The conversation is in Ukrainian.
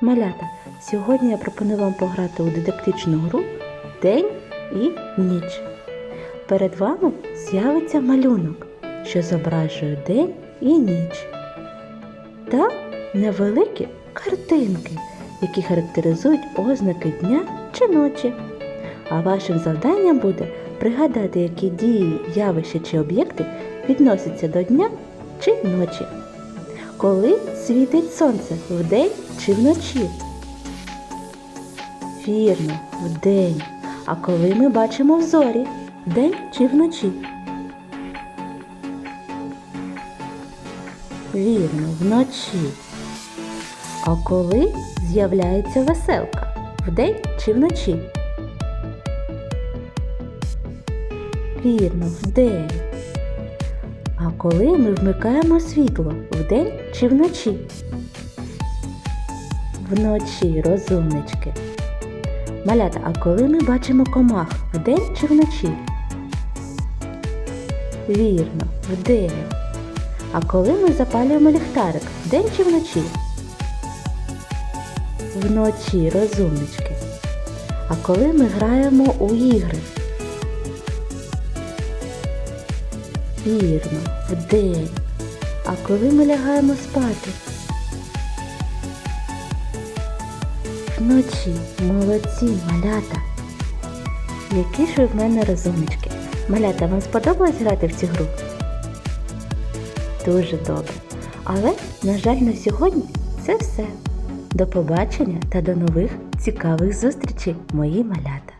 Малята, сьогодні я пропоную вам пограти у дидактичну гру День і ніч. Перед вами з'явиться малюнок, що зображує день і ніч. Та невеликі картинки, які характеризують ознаки дня чи ночі. А вашим завданням буде пригадати, які дії, явища чи об'єкти відносяться до дня чи ночі. Коли світить сонце вдень чи вночі? Вірно, вдень. А коли ми бачимо в зорі? Вдень чи вночі? Вірно, вночі. А коли з'являється веселка? Вдень чи вночі? Вірно, вдень. Коли ми вмикаємо світло вдень чи вночі? Вночі, розумнички. Малята, а коли ми бачимо комах вдень чи вночі? Вірно, вдень. А коли ми запалюємо ліхтарик вдень чи вночі? Вночі, розумнички. А коли ми граємо у ігри? Вірно, вдень. А коли ми лягаємо спати? Вночі, молодці, малята. Які ж в мене розумнички. Малята, вам сподобалось грати в цю гру? Дуже добре. Але, на жаль, на сьогодні це все. До побачення та до нових цікавих зустрічей, мої малята.